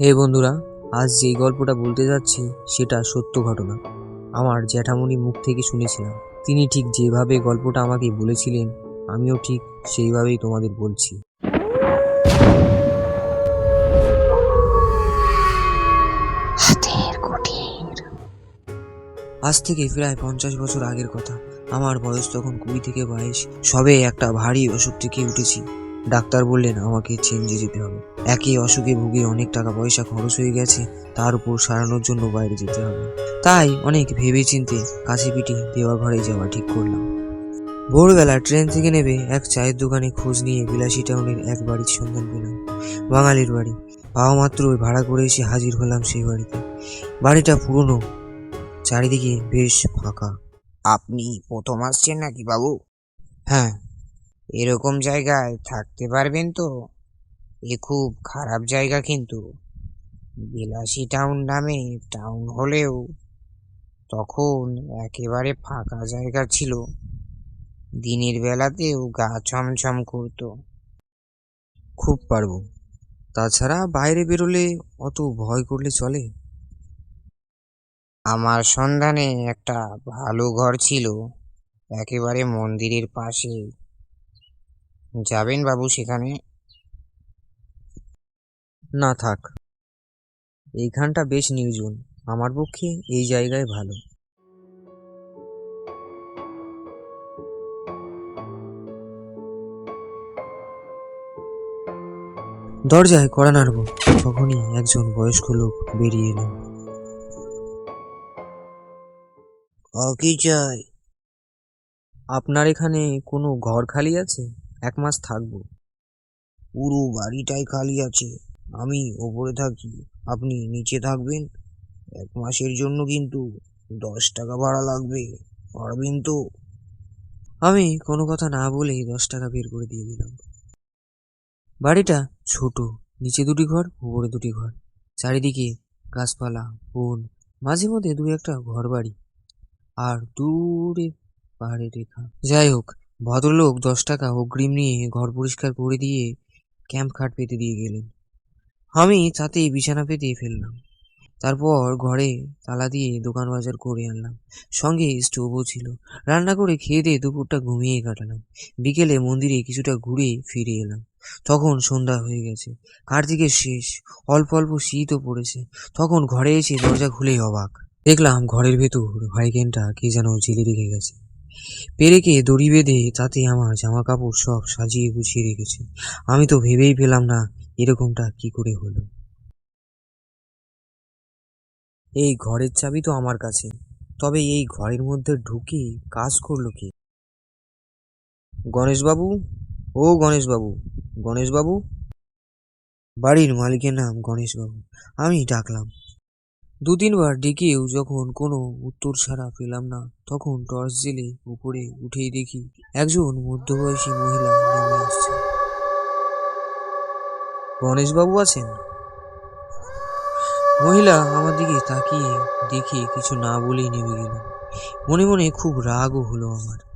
হে বন্ধুরা আজ যেই গল্পটা বলতে যাচ্ছি সেটা সত্য ঘটনা। আমার জ্যাঠামণির মুখ থেকে শুনেছিলাম। তিনি ঠিক যেভাবে গল্পটা আমাকে বলেছিলেন আমিও ঠিক সেইভাবেই তোমাদের বলছি। আজ থেকে প্রায় পঞ্চাশ বছর আগের কথা। আমার বয়স তখন কুড়ি থেকে বাইশ। সবে একটা ভারী অসুখ থেকে উঠেছি। ডাক্তার বললেন আমাকে চেঞ্জে যেতে হবে। একই অসুখে ভুগে অনেক টাকা পয়সা খরচ হয়ে গেছে তার উপর সারানোর জন্য বাইরে যেতে হবে। তাই অনেক ভেবে চিনতে কাছে পিঠে দেওয়া ঘরে যাওয়া ঠিক করলাম। ভোরবেলা ট্রেন থেকে নেবে এক চায়ের দোকানে খোঁজ নিয়ে বিলাসী টাউনের এক বাড়ির সন্ধান পেলাম বাঙালির বাড়ি। পাওয়া মাত্রই ভাড়া করে এসে হাজির হলাম সেই বাড়িতে। বাড়িটা পুরনো চারিদিকে বেশ ফাঁকা। আপনি প্রথম আসছেন নাকি বাবু? হ্যাঁ এরকম জায়গায় থাকতে পারবেন তো? এ খুব খারাপ জায়গা কিন্তু। বিলাসী টাউন নামে টাউন হলেও তখন একেবারে ফাঁকা জায়গা ছিল। দিনের বেলাতেও গা ছমছম করতো। খুব পারব। তাছাড়া বাইরে বেরোলে অত ভয় করলে চলে? আমার সন্ধানে একটা ভালো ঘর ছিল। একেবারে মন্দিরের পাশে যাবেন বাবু সেখানে? না থাক। এইখানটা বেশ নির্জন। আমার পক্ষে এই জায়গায় ভালো। দরজায় কড়া নাড়ব, তখনই একজন বয়স্ক লোক বেরিয়ে এলেন কি চাই? আপনার এখানে কোনো ঘর খালি আছে? এক মাস থাকব। পুরো বাড়িটাই খালি আছে। আমি ওপরে থাকি, আপনি নিচে থাকবেন। এক মাসের জন্য কিন্তু দশ টাকা ভাড়া লাগবে, পারবেন তো? আমি কোনো কথা না বলেই দশ টাকা বের করে দিয়ে দিলাম। বাড়িটা ছোট, নিচে দুটি ঘর, উপরে দুটি ঘর। চারিদিকে গাছপালা, বন, মাঝে মধ্যে দু একটা ঘর বাড়ি আর দূরে পাহাড়ের রেখা। যাই হোক ভদ্রলোক দশ টাকা অগ্রিম নিয়ে ঘর পরিষ্কার করে দিয়ে ক্যাম্প খাট পেতে দিয়ে গেলেন। আমি তাতেই বিছানা পেতে ফেললাম। তারপর ঘরে তালা দিয়ে দোকান বাজার করে আনলাম। সঙ্গে স্টোভও ছিল। রান্না করে খেয়ে দিয়ে দুপুরটা ঘুমিয়ে কাটালাম। বিকেলে মন্দিরে কিছুটা ঘুরে ফিরে এলাম। তখন সন্ধ্যা হয়ে গেছে। কার্তিকের শেষ। অল্প অল্প শীতও পড়েছে। তখন ঘরে এসে দরজা খুলেই অবাক। দেখলাম ঘরের ভেতর ভাইকেনটা কে যেন জেলে রেখে গেছে। পেরেকে দড়ি বেঁধে তাতে আমার জামা কাপড় সব সাজিয়ে গুছিয়ে রেখেছে। আমি তো ভেবেই পেলাম না এরকমটা কি করে হলো। এই ঘরের চাবি তো আমার কাছে। তবে এই ঘরের মধ্যে ঢুকে কাজ করল কি? গণেশবাবু? ও গণেশবাবু গণেশবাবু? বাড়ির মালিকের নাম গণেশবাবু। আমি ডাকলাম। দু তিনবার ডেকেও যখন কোনো উত্তর সাড়া পেলাম না, তখন টর্চ জেলে উপরে উঠেই দেখি একজন মধ্যবয়সী মহিলা নেমে আসছে। গণেশবাবু আছেন? মহিলা আমার দিকে তাকিয়ে দেখে কিছু না বলেই নেমে গেল। মনে মনে খুব রাগও হলো আমার।